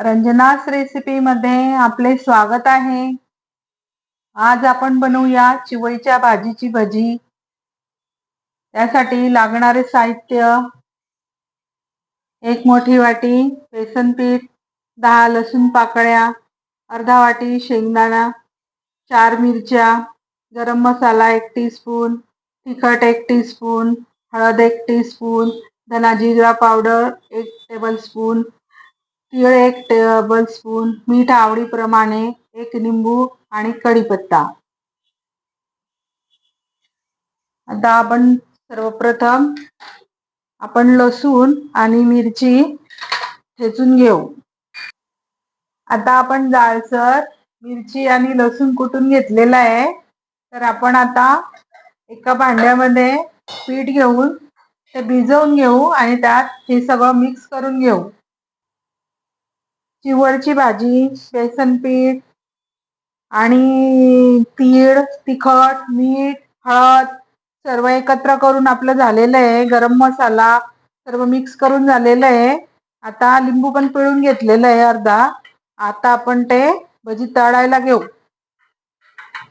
रंजनास recipe मध्ये आपले स्वागत आहे. आज आपण बनवूया चिवईच्या भाजीची भजी. त्यासाठी लागणारे साहित्य एक मोठी वाटी बेसन पीठ दहा लसूण पाकळ्या अर्धा वाटी शेंगदाणा चार मिरच्या गरम मसाला एक टीस्पून तिखट एक टीस्पून हळद एक टीस्पून धना जिरा पावडर एक टेबलस्पून तीळ एक टेबल स्पून मीठ आवडीप्रमाणे एक लिंबू आणि कढीपत्ता. आता आपण सर्वप्रथम आपण लसूण आणि मिरची ठेचून घेऊ. आता आपण जाळसर मिरची आणि लसूण कुटून घेतलेला आहे तर आपण आता एका भांड्यामध्ये पीठ घेऊन ते भिजवून घेऊ आणि त्यात हे सगळं मिक्स करून घेऊ. चिवरची भाजी बेसन पीठ आणि तीळ तिखट मीठ हळद सर्व एकत्र करून आपलं झालेलं आहे. गरम मसाला सर्व मिक्स करून झालेलं आहे. आता लिंबू पण पिळून घेतलेलं आहे अर्धा. आता आपण ते भजी तळायला घेऊ.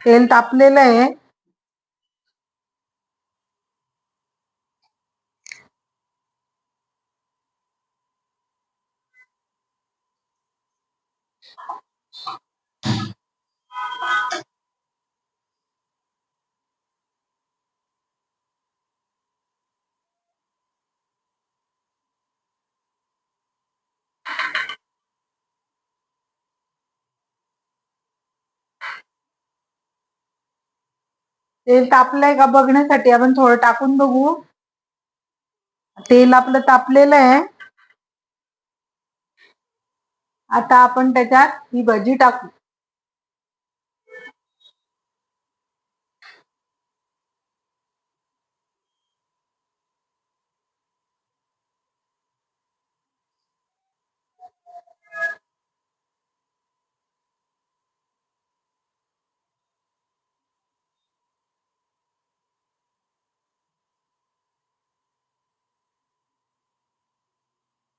तेल तापलेलं आहे. तेल तापलंय का बघण्यासाठी? आपण थोडं टाकून बघू. तेल आपलं तापलेलं आहे. आता आपण त्याच्यात ही भजी टाकू.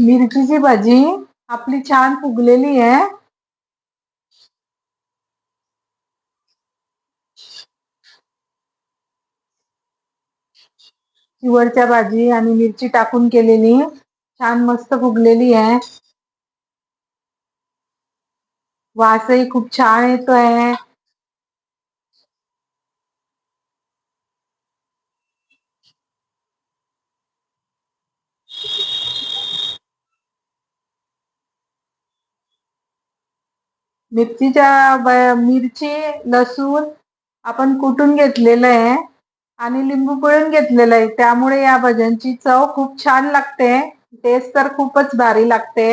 मिरचीची भाजी आपली छान फुगलेली आहे. चिवडच्या भाजी आणि मिरची टाकून केलेली, छान मस्त फुगलेली आहे. वासही खूप छान येतोय. मिरचीच्या मिरची लसूण आपण कुटून घेतलेलं आहे आणि लिंबू पिळून घेतलेलं आहे. त्यामुळे या भज्यांची चव खूप छान लागते. टेस्ट तर खूपच भारी लागते.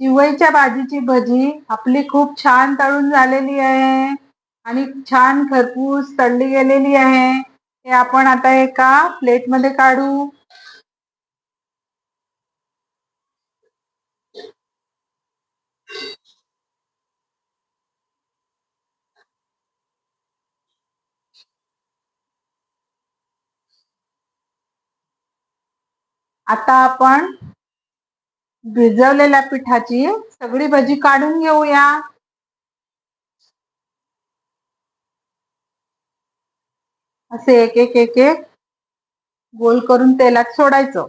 चिवईच्या भाजीची भजी आपली खूप छान तळून झालेली आहे आणि छान खरपूस तळली गेलेली आहे. हे आपण आता एका प्लेटमध्ये काढू. आता आपण भिजवलेल्या पिठाची सगळी भजी काढून घेऊया. असे एक एक एक एक गोल करून तेलात सोडायचं.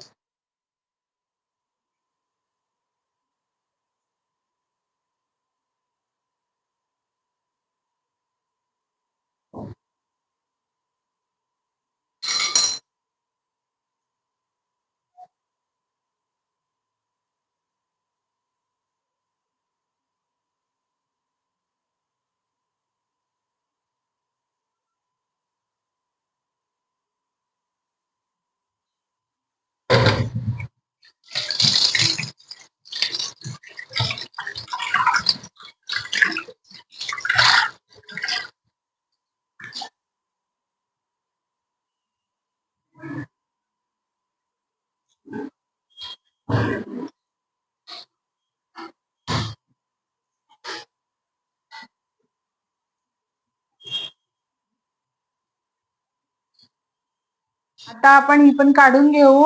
आता आपण ही पण काढून घेऊ.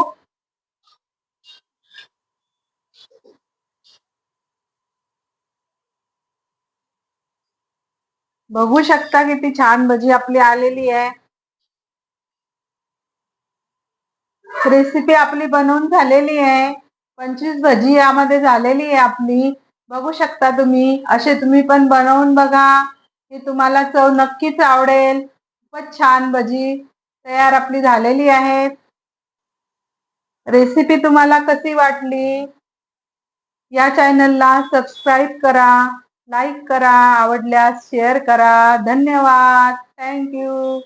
बघू शकता किती छान भजी आपली आलेली आहे. रेसिपी आपली बनवून झालेली आहे. पंचवीस भजी यामध्ये झालेली आहे आपली. बघू शकता तुम्ही. असे तुम्ही पण बनवून बघा. हे तुम्हाला चव नक्कीच आवडेल. खूपच छान भजी तयार आपली झालेली आहे. रेसिपी तुम्हाला कशी वाटली? या चॅनलला सबस्क्राईब करा. लाईक करा आवडल्यास शेअर करा. धन्यवाद. थँक्यू